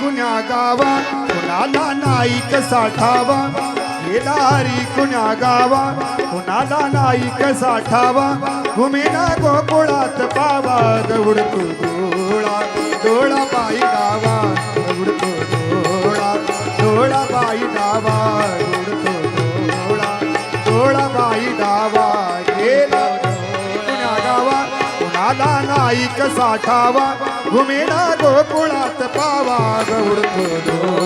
कुण्या गावा कुणाला नाईक साठावा? गेला हरी कुण्या गावा कुणाला नाईक साठावा? घुमेना गोकुळात पावा दौडतो डोळा डोळा बाई गावा दौडतो डोळा डोळा बाई गावा. कुणाला नाईक साठावा घुमेना गोकुळात पावा गौडतो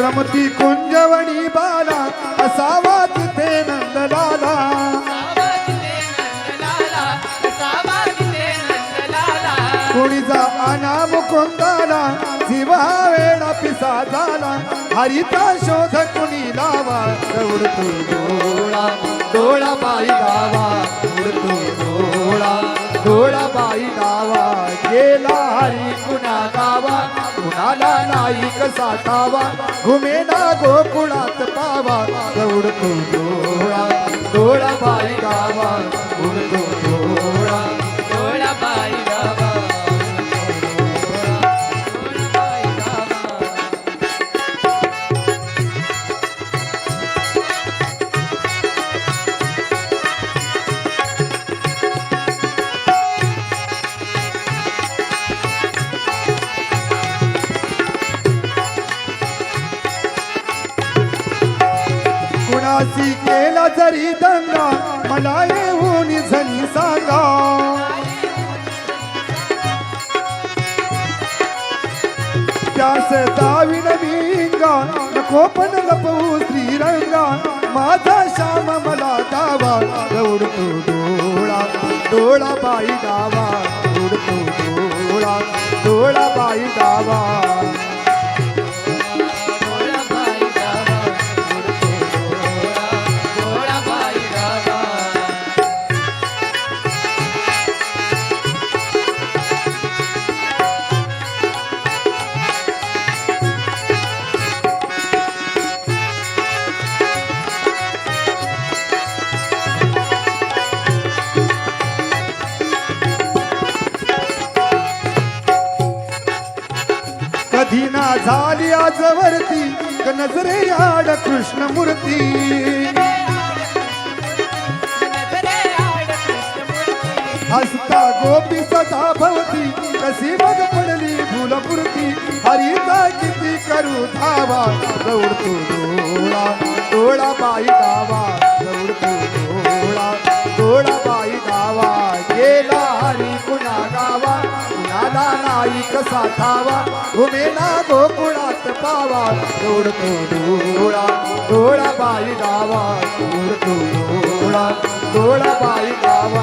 रमती कुंजवणी बाला असावा तिथे नंदलाला. कोणीचा आना मुकुंदाला शिवा वेळा पिसा झाला हरिता शोध कुणी लावा उडतो डोळा डोळा बाई लावा. उडतो डोळा डोळा बाई लावा. गेला हरी कुणा गावा. कुणाला नाईक साठावा घुमेना गोकुळात पावा गौडतो डोळा डोळा बाई गावा उडतो डोळा कुणाशी केला जरी दंगा मला येऊन झनी सांगा. त्यास दाविन भिंगा नको पण लपवू श्रीरंगा. माझा श्याम मला गावा दौडतो डोळा डोळा बाई गावा दौडतो डोळा डोळा बाई गावा. अधीना झाली आजवरती नजरे आड कृष्ण मूर्ती कृष्णमूर्ती. हसता गोपी सदा भवती. कशी मग पडली फुलपुरती हरिता किती करू धावा. दौडतो डोळा. डोळा बाई गावा. दौडतो डोळा. डोळा बाई गावा. गेला कुणाला कसा खावा उमेला गोकुळात पावा. तोडतो डोळा डोळा बाई गावा तोडतो डोळा डोळा बाई गावा